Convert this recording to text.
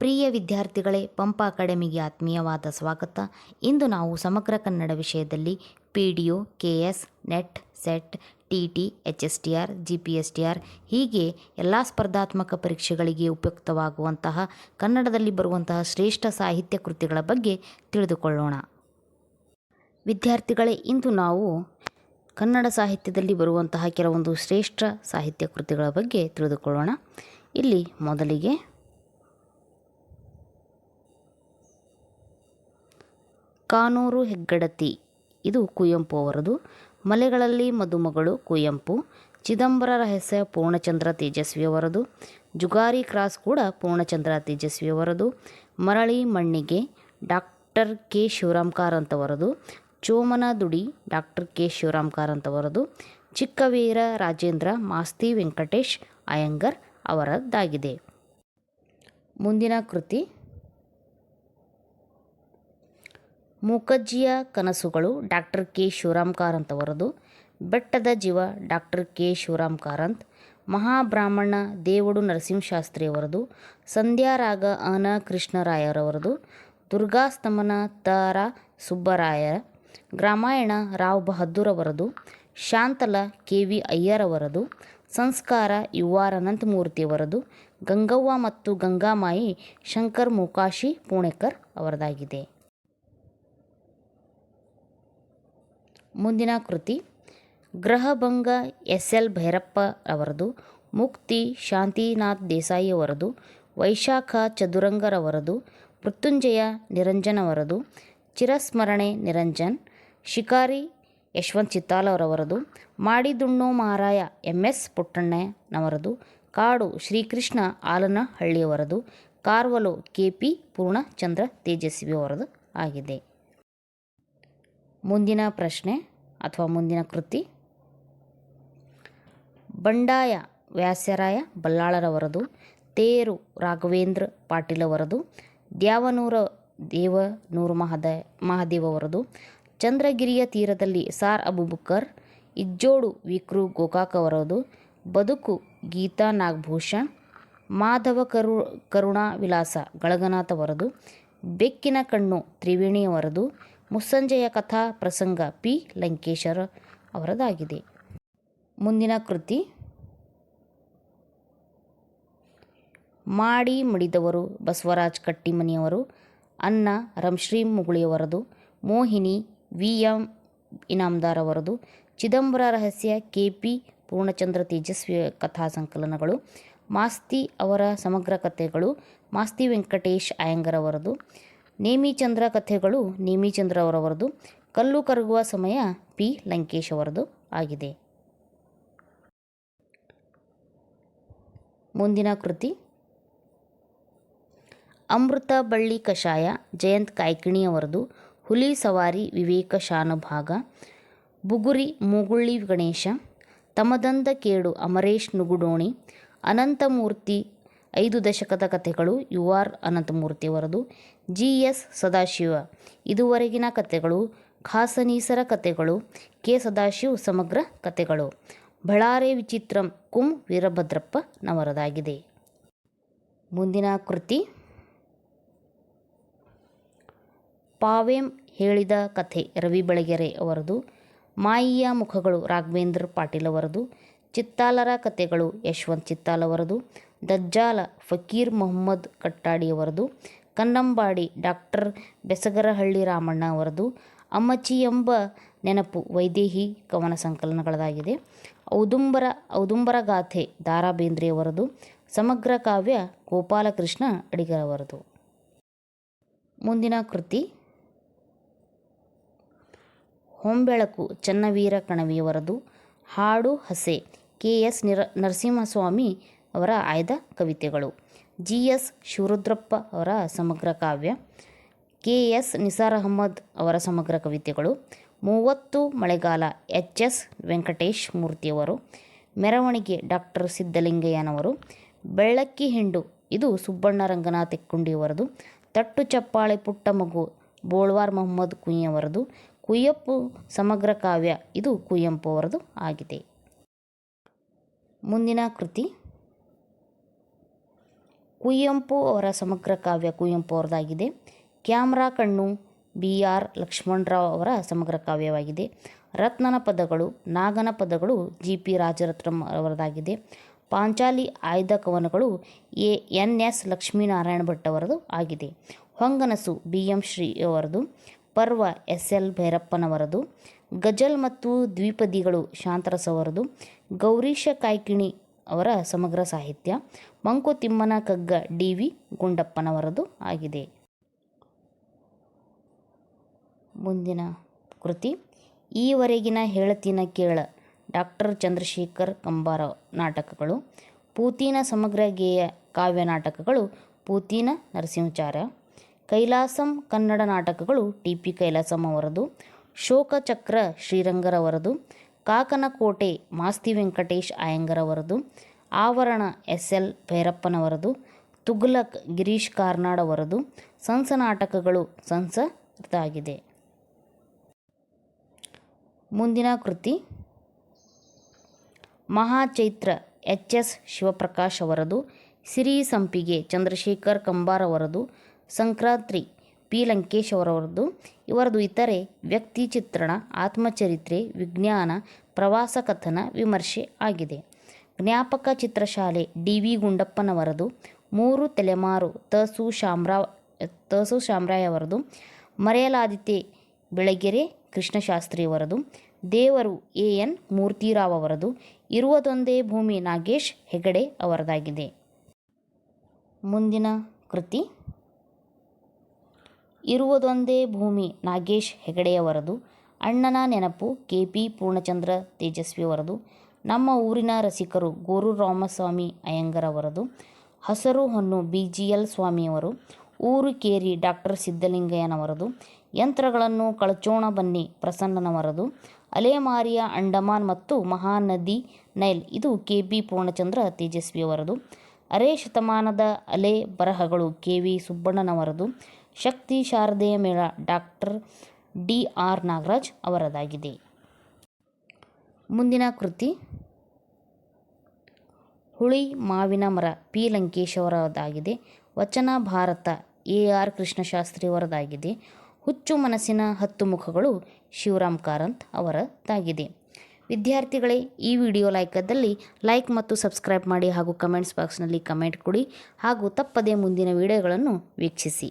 ಪ್ರಿಯ ವಿದ್ಯಾರ್ಥಿಗಳೇ, ಪಂಪ ಅಕಾಡೆಮಿಗೆ ಆತ್ಮೀಯವಾದ ಸ್ವಾಗತ. ಇಂದು ನಾವು ಸಮಗ್ರ ಕನ್ನಡ ವಿಷಯದಲ್ಲಿ P D O, K S, NET, SET, T T, H S T R, G P S T R ಹೀಗೆ ಎಲ್ಲ ಸ್ಪರ್ಧಾತ್ಮಕ ಪರೀಕ್ಷೆಗಳಿಗೆ ಉಪಯುಕ್ತವಾಗುವಂತಹ, ಕನ್ನಡದಲ್ಲಿ ಬರುವಂತಹ ಶ್ರೇಷ್ಠ ಸಾಹಿತ್ಯ ಕೃತಿಗಳ ಬಗ್ಗೆ ತಿಳಿದುಕೊಳ್ಳೋಣ. ವಿದ್ಯಾರ್ಥಿಗಳೇ, ಇಂದು ನಾವು ಕನ್ನಡ ಸಾಹಿತ್ಯದಲ್ಲಿ ಬರುವಂತಹ ಕೆಲವೊಂದು ಶ್ರೇಷ್ಠ ಸಾಹಿತ್ಯ ಕೃತಿಗಳ ಬಗ್ಗೆ ತಿಳಿದುಕೊಳ್ಳೋಣ. ಇಲ್ಲಿ ಮೊದಲಿಗೆ ಕಾನೂರು ಹೆಗ್ಗಡತಿ. ಇದು ಕುವೆಂಪು ಅವರದು. ಮಲೆಗಳಲ್ಲಿ ಮದುಮಗಳು ಕುವೆಂಪು. ಚಿದಂಬರ ರಹಸ್ಯ ಪೂರ್ಣಚಂದ್ರ ತೇಜಸ್ವಿಯವರದು ಜುಗಾರಿ ಕ್ರಾಸ್ ಕೂಡ ಪೂರ್ಣಚಂದ್ರ ತೇಜಸ್ವಿಯವರದು ಮರಳಿ ಮಣ್ಣಿಗೆ ಡಾಕ್ಟರ್ ಕೆ. ಶಿವರಾಮ್ ಕಾರಂತವರದು ಚೋಮನ ದುಡಿ ಡಾಕ್ಟರ್ ಕೆ. ಶಿವರಾಮ್ ಕಾರಂತವರದು ಚಿಕ್ಕವೀರ ರಾಜೇಂದ್ರ ಮಾಸ್ತಿ ವೆಂಕಟೇಶ್ ಅಯ್ಯಂಗರ್ ಅವರದ್ದಾಗಿದೆ. ಮುಂದಿನ ಕೃತಿ ಮೂಕಜ್ಜಿಯ ಕನಸುಗಳು ಡಾಕ್ಟರ್ ಕೆ. ಶಿವರಾಮ್ ಕಾರಂತ್ ಅವರದು ಬೆಟ್ಟದ ಜೀವ ಡಾಕ್ಟರ್ ಕೆ. ಶಿವರಾಮ್ ಕಾರಂತ್ ಮಹಾಬ್ರಾಹ್ಮಣ ದೇವಡು ನರಸಿಂಹಶಾಸ್ತ್ರಿ ಅವರದು ಸಂಧ್ಯಾರಾಗ ಅನ ಕೃಷ್ಣರಾಯರವರದು. ದುರ್ಗಾಸ್ತಮನ ತಾರ ಸುಬ್ಬರಾಯ. ಗ್ರಾಮಾಯಣ ರಾವ್ ಬಹದ್ದೂರ್ ಅವರದು ಶಾಂತಲ ಕೆ. ವಿ. ಅಯ್ಯರವರದು. ಸಂಸ್ಕಾರ ಯು ಆರ್ ಅನಂತಮೂರ್ತಿಯವರದು. ಗಂಗವ್ವ ಮತ್ತು ಗಂಗಾಮಾಯಿ ಶಂಕರ್ ಮುಕಾಶಿ ಪುಣೇಕರ್ ಅವರದಾಗಿದೆ. ಮುಂದಿನ ಕೃತಿ. ಗ್ರಹಭಂಗ ಎಸ್. ಎಲ್. ಭೈರಪ್ಪ ಅವರದು ಮುಕ್ತಿ ಶಾಂತಿನಾಥ್ ದೇಸಾಯಿ ಅವರದು, ವೈಶಾಖ ಚದುರಂಗರವರದು ಮೃತ್ಯುಂಜಯ ನಿರಂಜನ್ ಅವರದು, ಚಿರಸ್ಮರಣೆ ನಿರಂಜನ್, ಶಿಕಾರಿ ಯಶವಂತ್ ಚಿತ್ತಾಲರವರದು ಮಾಡಿದುಣ್ಣೋ ಮಾರಾಯ ಎಂ. ಎಸ್. ಪುಟ್ಟಣ್ಣನವರದು, ಕಾಡು ಶ್ರೀಕೃಷ್ಣ ಆಲನಹಳ್ಳಿಯವರದು ಕಾರ್ವಲು ಕೆ. ಪಿ. ಪೂರ್ಣಚಂದ್ರ ತೇಜಸ್ವಿ ಅವರದು ಆಗಿದೆ. ಮುಂದಿನ ಪ್ರಶ್ನೆ ಅಥವಾ ಮುಂದಿನ ಕೃತಿ. ಬಂಡಾಯ ವ್ಯಾಸರಾಯ ಬಲ್ಲಾಳರವರದು, ತೇರು ರಾಘವೇಂದ್ರ ಪಾಟೀಲವರದು, ದ್ಯಾವನೂರ ದೇವನೂರು ಮಹದ ಮಹಾದೇವ್ ಚಂದ್ರಗಿರಿಯ ತೀರದಲ್ಲಿ ಸಾರ್ ಅಬುಬುಕರ್ ಇಜ್ಜೋಡು ವಿಕ್ರು ಗೋಕಾಕ್ ಅವರದು ಬದುಕು ಗೀತಾ ನಾಗಭೂಷಣ್, ಮಾಧವ ಕರು ಕರುಣಾ ವಿಲಾಸ ಗಳಗನಾಥ್ ಅವರದು ಬೆಕ್ಕಿನ ಕಣ್ಣು ತ್ರಿವೇಣಿ ಅವರದು ಮುಸ್ಸಂಜೆಯ ಕಥಾ ಪ್ರಸಂಗ ಪಿ. ಲಂಕೇಶರ್ ಅವರದಾಗಿದೆ. ಮುಂದಿನ ಕೃತಿ. ಮಾಡಿ ಮಡಿದವರು ಬಸವರಾಜ್ ಕಟ್ಟಿಮನಿಯವರು ಅನ್ನ ರಂಶ್ರೀ ಮುಗುಳಿಯವರದು, ಮೋಹಿನಿ ವಿ. ಎಂ. ಇನಾಮದಾರ್ ಅವರದು ಚಿದಂಬರ ರಹಸ್ಯ ಕೆ. ಪಿ. ಪೂರ್ಣಚಂದ್ರ ತೇಜಸ್ವಿ ಕಥಾ ಸಂಕಲನಗಳು, ಮಾಸ್ತಿ ಅವರ ಸಮಗ್ರ ಕಥೆಗಳು, ಮಾಸ್ತಿ ವೆಂಕಟೇಶ್ ಅಯ್ಯಂಗರ್ ಅವರದು ನೇಮಿಚಂದ್ರ ಕಥೆಗಳು ನೇಮಿಚಂದ್ರ ಅವರವರದು. ಕಲ್ಲು ಕರಗುವ ಸಮಯ ಪಿ. ಲಂಕೇಶ್ ಅವರದು ಆಗಿದೆ. ಮುಂದಿನ ಕೃತಿ. ಅಮೃತ ಬಳ್ಳಿ ಕಷಾಯ ಜಯಂತ್ ಕಾಯ್ಕಿಣಿ ಅವರದು. ಹುಲಿ ಸವಾರಿ ವಿವೇಕ ಶಾನುಭಾಗ. ಬುಗುರಿ ಮೂಗುಳ್ಳಿ ಗಣೇಶ. ತಮದಂದ ಕೇಡು ಅಮರೇಶ್ ನುಗುಡೋಣಿ. ಅನಂತಮೂರ್ತಿ ಐದು ದಶಕದ ಕಥೆಗಳು ಯು ಆರ್ ಅನಂತಮೂರ್ತಿಯವರದು ಜಿ ಎಸ್ ಸದಾಶಿವ. ಇದುವರೆಗಿನ ಕಥೆಗಳು ಖಾಸನೀಸರ ಕಥೆಗಳು ಕೆ ಸದಾಶಿವ್ ಸಮಗ್ರ ಕಥೆಗಳು ಬಳಾರೆ ವಿಚಿತ್ರಂ ಕುಂ ವೀರಭದ್ರಪ್ಪ ನವರದಾಗಿದೆ. ಮುಂದಿನ ಕೃತಿ, ಪಾವೇಂ ಹೇಳಿದ ಕಥೆ ರವಿ ಬೆಳಗೆರೆ ಅವರದು, ಮಾಯಿಯ ಮುಖಗಳು ರಾಘವೇಂದ್ರ ಪಾಟೀಲ್ ಅವರದು, ಚಿತ್ತಾಲರ ಕಥೆಗಳು ಯಶವಂತ್ ಚಿತ್ತಾಲ್ ಅವರದು, ದಜ್ಜಾಲ ಫಕೀರ್ ಮೊಹಮ್ಮದ್ ಕಟ್ಟಾಡಿಯವರದು ಕನ್ನಂಬಾಡಿ ಡಾಕ್ಟರ್ ಬೆಸಗರಹಳ್ಳಿ ರಾಮಣ್ಣ ಅವರದು ಅಮ್ಮಚ್ಚಿ ಎಂಬ ನೆನಪು ವೈದೇಹಿ ಕವನ ಸಂಕಲನಗಳದಾಗಿದೆ. ಔದುಂಬರ ಔದುಂಬರ ಗಾಥೆ ದಾರಾ ಬೇಂದ್ರೆಯವರದು ಸಮಗ್ರ ಕಾವ್ಯ ಗೋಪಾಲಕೃಷ್ಣ ಅಡಿಗರವರದು ಮುಂದಿನ ಕೃತಿ, ಹೊಂಬೆಳಕು ಚನ್ನವೀರ ಕಣವಿಯವರದು ಹಾಡು ಹಸೆ ಕೆ ಎಸ್ ನಿರ, ನರಸಿಂಹಸ್ವಾಮಿ ಅವರ ಆಯ್ದ ಕವಿತೆಗಳು. ಜಿ ಎಸ್ ಶಿವರುದ್ರಪ್ಪ ಅವರ ಸಮಗ್ರ ಕಾವ್ಯ, ಕೆ ಎಸ್ ನಿಸಾರ್ ಅಹಮದ್ ಅವರ ಸಮಗ್ರ ಕವಿತೆಗಳು, ಮೂವತ್ತು ಮಳೆಗಾಲ ಎಚ್ ಎಸ್ ವೆಂಕಟೇಶ್ ಮೂರ್ತಿಯವರು, ಮೆರವಣಿಗೆ ಡಾಕ್ಟರ್ ಸಿದ್ದಲಿಂಗಯ್ಯನವರು ಬೆಳ್ಳಕ್ಕಿ ಹಿಂಡು, ಇದು ಸುಬ್ಬಣ್ಣ ರಂಗನಾಥ್ ಎಕ್ಕುಂಡಿಯವರದು, ತಟ್ಟು ಚಪ್ಪಾಳೆ ಪುಟ್ಟ ಮಗು ಬೋಳ್ವಾರ್ ಮೊಹಮ್ಮದ್ ಕುಯ್ಯವರದು ಕುಯ್ಯಪ್ಪು ಸಮಗ್ರ ಕಾವ್ಯ, ಇದು ಕುವೆಂಪು ಅವರದು ಆಗಿದೆ. ಮುಂದಿನ ಕೃತಿ ಕುವೆಂಪು ಅವರ ಸಮಗ್ರ ಕಾವ್ಯ ಕುವೆಂಪು ಅವರದಾಗಿದೆ ಕ್ಯಾಮ್ರಾ ಕಣ್ಣು ಬಿ ಆರ್ ಲಕ್ಷ್ಮಣರಾವ್ ಅವರ ಸಮಗ್ರ ಕಾವ್ಯವಾಗಿದೆ. ರತ್ನನ ಪದಗಳು, ನಾಗನ ಪದಗಳು ಜಿ ಪಿ ರಾಜರತ್ನಂ ಅವರದಾಗಿದೆ ಪಾಂಚಾಲಿ ಆಯ್ದ ಕವನಗಳು A N S Lakshminarayana Bhat ಅವರದು ಆಗಿದೆ. ಹೊಂಗನಸು ಬಿ ಎಂ ಶ್ರೀ ಅವರದು. ಪರ್ವ ಎಸ್ ಎಲ್ ಭೈರಪ್ಪನವರದು. ಗಜಲ್ ಮತ್ತು ದ್ವಿಪದಿಗಳು ಶಾಂತರಸ ಅವರದು. ಗೌರೀಶ ಕಾಯ್ಕಿಣಿ ಅವರ ಸಮಗ್ರ ಸಾಹಿತ್ಯ ಮಂಕುತಿಮ್ಮನ ಕಗ್ಗ ಡಿ ವಿ ಗುಂಡಪ್ಪನವರದು ಆಗಿದೆ. ಮುಂದಿನ ಕೃತಿ, ಈವರೆಗಿನ ಹೇಳತಿನ ಕೇಳ ಡಾಕ್ಟರ್ ಚಂದ್ರಶೇಖರ್ ಕಂಬಾರ ನಾಟಕಗಳು, ಪೂತಿನ ಸಮಗ್ರ ಗೇಯ ಕಾವ್ಯ ನಾಟಕಗಳು ಪೂತಿನ ನರಸಿಂಹಚಾರ ಕೈಲಾಸಂ ಕನ್ನಡ ನಾಟಕಗಳು ಟಿ ಪಿ ಕೈಲಾಸಂ ಅವರದು, ಶೋಕಚಕ್ರ ಶ್ರೀರಂಗರವರದು ಕಾಕನಕೋಟೆ ಮಾಸ್ತಿ ವೆಂಕಟೇಶ್ ಆಯಂಗರವರದು, ಆವರಣ ಎಸ್ ಎಲ್ ಭೈರಪ್ಪನವರದು, ತುಘಲಕ್ ಗಿರೀಶ್ ಕಾರ್ನಾಡ್ ಅವರದು ಸಂಸ ನಾಟಕಗಳು ಸಂಸದಾಗಿದೆ ಮುಂದಿನ ಕೃತಿ, ಮಹಾಚೈತ್ರ ಎಚ್ ಎಸ್ ಶಿವಪ್ರಕಾಶ್ ಅವರದು, ಸಿರಿ ಸಂಪಿಗೆ ಚಂದ್ರಶೇಖರ್ ಕಂಬಾರ್ ಅವರದು ಸಂಕ್ರಾಂತಿ ಪಿ. ಲಂಕೇಶ್ ಅವರವರದು. ಇವರದು ಇತರೆ ವ್ಯಕ್ತಿ ಚಿತ್ರಣ, ಆತ್ಮಚರಿತ್ರೆ, ವಿಜ್ಞಾನ, ಪ್ರವಾಸ ಕಥನ ವಿಮರ್ಶೆ ಆಗಿದೆ. ಜ್ಞಾಪಕ ಚಿತ್ರಶಾಲೆ ಡಿ. ವಿ. ಗುಂಡಪ್ಪನವರದು. ಮೂರು ತಲೆಮಾರು ತಸು ಶಾಮ್ರಾವ್ ತಸು ಶಾಮ್ರಾಯ್ ಅವರದು ಮರೆಯಲಾದಿತೆ ಬೆಳಗೆರೆ ಕೃಷ್ಣಶಾಸ್ತ್ರಿಯವರದು. ದೇವರು ಎ. ಎನ್. ಮೂರ್ತಿರಾವ್ ಅವರದು ಇರುವುದೊಂದೇ ಭೂಮಿ ನಾಗೇಶ್ ಹೆಗಡೆ ಅವರದಾಗಿದೆ. ಮುಂದಿನ ಕೃತಿ. ಇರುವುದೊಂದೇ ಭೂಮಿ ನಾಗೇಶ್ ಹೆಗಡೆಯವರದು, ಅಣ್ಣನ ನೆನಪು ಕೆ ಪಿ ಪೂರ್ಣಚಂದ್ರ ತೇಜಸ್ವಿಯವರದು, ನಮ್ಮ ಊರಿನ ರಸಿಕರು ಗೋರು ರಾಮಸ್ವಾಮಿ ಅಯ್ಯಂಗರವರದು, ಹಸರು ಹೊನ್ನು ಬಿ ಜಿ ಎಲ್ ಸ್ವಾಮಿಯವರು, ಊರು ಕೇರಿ ಡಾಕ್ಟರ್ ಸಿದ್ದಲಿಂಗಯ್ಯನವರದು, ಯಂತ್ರಗಳನ್ನು ಕಳಚೋಣ ಬನ್ನಿ ಪ್ರಸನ್ನನವರದು, ಅಲೆಮಾರಿಯ ಅಂಡಮಾನ್ ಮತ್ತು ಮಹಾನದಿ ನೈಲ್ ಇದು ಕೆ ಪಿ ಪೂರ್ಣಚಂದ್ರ ತೇಜಸ್ವಿಯವರದು, ಅರೆ ಶತಮಾನದ ಅಲೆ ಬರಹಗಳು ಕೆ ವಿ ಸುಬ್ಬಣ್ಣನವರದು ಶಕ್ತಿ ಶಾರದೆಯ ಮೇಳ ಡಾಕ್ಟರ್ ಡಿ ಆರ್ ನಾಗರಾಜ್ ಅವರದಾಗಿದೆ. ಮುಂದಿನ ಕೃತಿ, ಹುಳಿ ಮಾವಿನ ಮರ ಪಿ. ಲಂಕೇಶ್ ಅವರದಾಗಿದೆ. ವಚನ ಭಾರತ ಎ. ಆರ್. ಕೃಷ್ಣಶಾಸ್ತ್ರಿ ಅವರದಾಗಿದೆ. ಹುಚ್ಚು ಮನಸ್ಸಿನ ಹತ್ತು ಮುಖಗಳು ಶಿವರಾಮ್ ಕಾರಂತ್ ಅವರದಾಗಿದೆ. ವಿದ್ಯಾರ್ಥಿಗಳೇ, ಈ ವಿಡಿಯೋ ಲೈಕದಲ್ಲಿ ಲೈಕ್ ಮತ್ತು ಸಬ್ಸ್ಕ್ರೈಬ್ ಮಾಡಿ ಹಾಗೂ ಕಮೆಂಟ್ಸ್ ಬಾಕ್ಸ್ನಲ್ಲಿ ಕಮೆಂಟ್ ಕೊಡಿ ಹಾಗೂ ತಪ್ಪದೇ ಮುಂದಿನ ವಿಡಿಯೋಗಳನ್ನು ವೀಕ್ಷಿಸಿ.